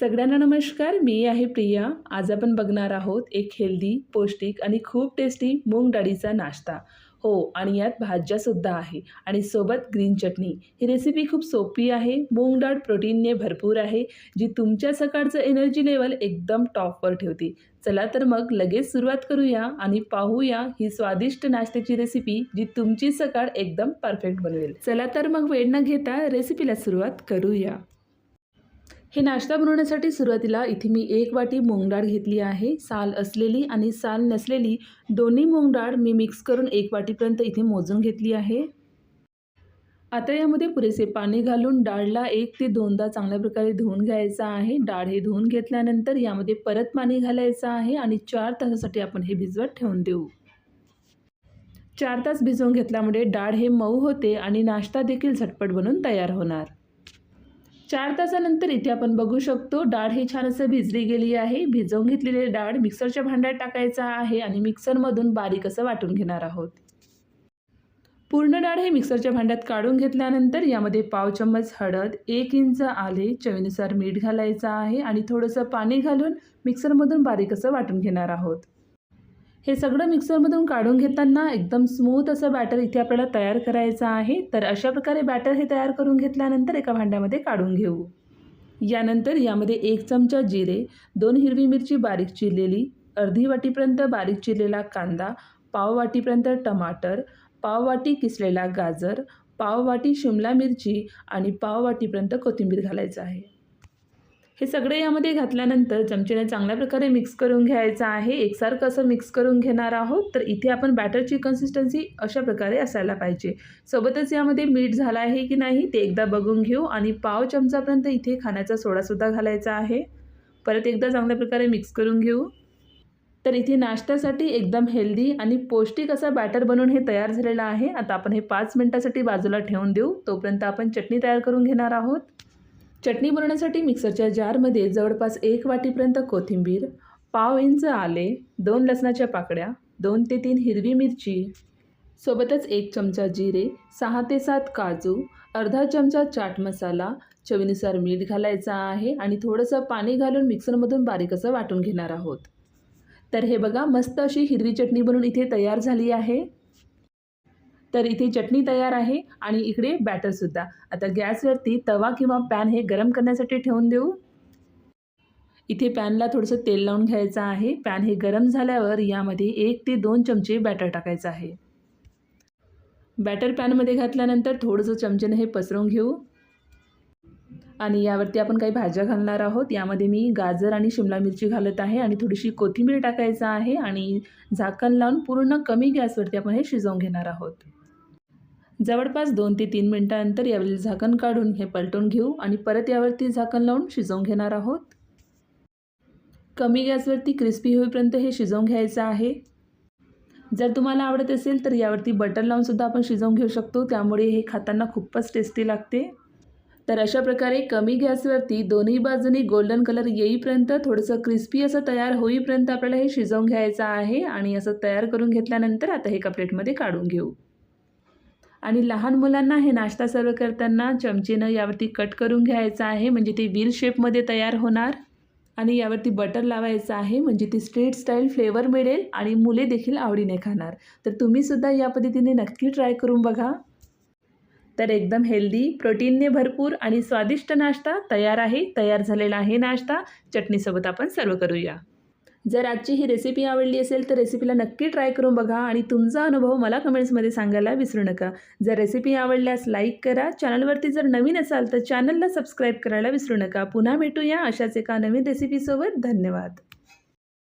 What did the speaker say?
सगळ्यांना नमस्कार मी आहे प्रिया. आज आपण बघणार आहोत एक हेल्दी पौष्टिक आणि खूप टेस्टी मूग डाळीचा नाश्ता. हो आणि यात भाज्यासुद्धा आहे. आणि सोबत ग्रीन चटणी. ही रेसिपी खूप सोपी आहे. मूग डाळ प्रोटीनने भरपूर आहे जी तुमच्या सकाळचं एनर्जी लेवल एकदम टॉपवर ठेवते. चला तर मग लगेच सुरुवात करूया आणि पाहूया ही स्वादिष्ट नाश्त्याची रेसिपी जी तुमची सकाळ एकदम परफेक्ट बनवेल. चला तर मग वेळ न घेता रेसिपीला सुरुवात करूया. हे नाश्ता बनवण्यासाठी सुरुवातीला इथे मी एक वाटी मूग घेतली आहे. साल असलेली आणि साल नसलेली दोन्ही मूग मी मिक्स करून एक वाटीपर्यंत इथे मोजून घेतली आहे. आता यामध्ये पुरेसे पाणी घालून डाळला एक ते दोनदा चांगल्या प्रकारे धुवून घ्यायचं आहे. डाळ हे धुवून घेतल्यानंतर यामध्ये परत पाणी घालायचं आहे आणि चार तासासाठी आपण हे भिजवत ठेवून देऊ. चार तास भिजवून घेतल्यामुळे डाळ हे मऊ होते आणि नाश्ता देखील झटपट बनून तयार होणार. चार तासानंतर इथे आपण बघू शकतो डाळ ही छान असं भिजली गेली आहे. भिजवून घेतलेली डाळ मिक्सरच्या भांड्यात टाकायचा आहे आणि मिक्सरमधून बारीक असं वाटून घेणार आहोत. पूर्ण डाळ हे मिक्सरच्या भांड्यात काढून घेतल्यानंतर यामध्ये पाव चम्मच हळद एक इंच आले चवीनुसार मीठ घालायचं आहे आणि थोडंसं पाणी घालून मिक्सरमधून बारीक असं वाटून घेणार आहोत. हे सगळं मिक्सरमधून काढून घेताना एकदम स्मूथ असं बॅटर इथे आपल्याला तयार करायचं आहे. तर अशा प्रकारे बॅटर हे तयार करून घेतल्यानंतर एका भांड्यामध्ये काढून घेऊ. यानंतर यामध्ये एक चमचा जिरे दोन हिरवी मिरची बारीक चिरलेली अर्धी वाटीपर्यंत बारीक चिरलेला कांदा पाव वाटीपर्यंत टमाटर पाव वाटी किसलेला गाजर पाव वाटी शिमला मिरची आणि पाव वाटीपर्यंत कोथिंबीर घालायचं आहे. हे सगळे यामध्ये घातल्यानंतर चमचेने चांगल्या प्रकारे मिक्स करून घ्यायचं आहे. एकसारखं असं मिक्स करून घेणार आहोत. तर इथे आपण बॅटरची कन्सिस्टन्सी अशा प्रकारे असायला पाहिजे. सोबतच यामध्ये मीठ झालं आहे की नाही ते एकदा बघून घेऊ आणि पाव चमचापर्यंत इथे खाण्याचा सोडासुद्धा घालायचा आहे. परत एकदा चांगल्या प्रकारे मिक्स करून घेऊ. तर इथे नाश्त्यासाठी एकदम हेल्दी आणि पौष्टिक असा बॅटर बनवून हे तयार झालेलं आहे. आता आपण हे पाच मिनटासाठी बाजूला ठेवून देऊ. तोपर्यंत आपण चटणी तयार करून घेणार आहोत. चटणी बनवण्यासाठी मिक्सरच्या जारमध्ये जवळपास एक वाटीपर्यंत कोथिंबीर पाव इंच आले दोन लसणाच्या पाकड्या दोन ते तीन हिरवी मिरची सोबतच एक चमचा जिरे सहा ते सात काजू अर्धा चमचा चाट मसाला चवीनुसार मीठ घालायचा आहे आणि थोडंसं पाणी घालून मिक्सरमधून बारीक असं वाटून घेणार आहोत. तर हे बघा मस्त अशी हिरवी चटणी बनवून इथे तयार झाली आहे. तर इथे चटणी तयार आहे आणि इकडे बॅटरसुद्धा आता गॅसवरती तवा किंवा पॅन हे गरम करण्यासाठी ठेवून देऊ. इथे पॅनला थोडंसं तेल लावून घ्यायचं आहे. पॅन हे गरम झाल्यावर यामध्ये एक ते दोन चमचे बॅटर टाकायचं आहे. बॅटर पॅनमध्ये घातल्यानंतर थोडंसं चमचेनं हे पसरवून घेऊ. आणि यावरती आपण काही भाज्या घालणार आहोत. यामध्ये मी गाजर आणि शिमला मिरची घालत आहे आणि थोडीशी कोथिंबीर टाकायचं आहे आणि झाकण लावून पूर्ण कमी गॅसवरती आपण हे शिजवून घेणार आहोत. जवळपास दोन ते तीन मिनटानंतर यावरील झाकण काढून हे पलटून घेऊ आणि परत यावरती झाकण लावून शिजवून घेणार आहोत. कमी गॅसवरती क्रिस्पी होईपर्यंत हे शिजवून घ्यायचं आहे. जर तुम्हाला आवडत असेल तर यावरती बटर लावूनसुद्धा आपण शिजवून घेऊ शकतो त्यामुळे हे खाताना खूपच टेस्टी लागते. तर अशा प्रकारे कमी गॅसवरती दोन्ही बाजूनी गोल्डन कलर येईपर्यंत थोडंसं क्रिस्पी असं तयार होईपर्यंत आपल्याला हे शिजवून घ्यायचं आहे आणि असं तयार करून घेतल्यानंतर आता हे कपलेटमध्ये प्लेटमध्ये काढून घेऊ. आणि लहान मुलांना हे नाश्ता सर्व करताना चमचेनं यावरती कट करून घ्यायचं आहे. म्हणजे ते व्हील शेपमध्ये तयार होणार आणि यावरती बटर लावायचं आहे. म्हणजे ती स्ट्रीट स्टाईल फ्लेवर मिळेल आणि मुले देखील आवडीने खाणार. तर तुम्हीसुद्धा या पद्धतीने नक्की ट्राय करून बघा. तर एकदम हेल्दी प्रोटीनने भरपूर आणि स्वादिष्ट नाश्ता तयार आहे. तयार झालेला आहे नाश्ता. चटणीसोबत आपण सर्व करूया. जर आजची ही रेसिपी आवडली असेल तर रेसिपीला नक्की ट्राय करून बघा आणि तुमचा अनुभव मला कमेंट्समध्ये सांगायला विसरू नका. जर रेसिपी आवडल्यास लाईक करा. चॅनलवरती जर नवीन असाल तर चॅनलला सबस्क्राईब करायला विसरू नका. पुन्हा भेटूया अशाच एका नवीन रेसिपीसोबत धन्यवाद.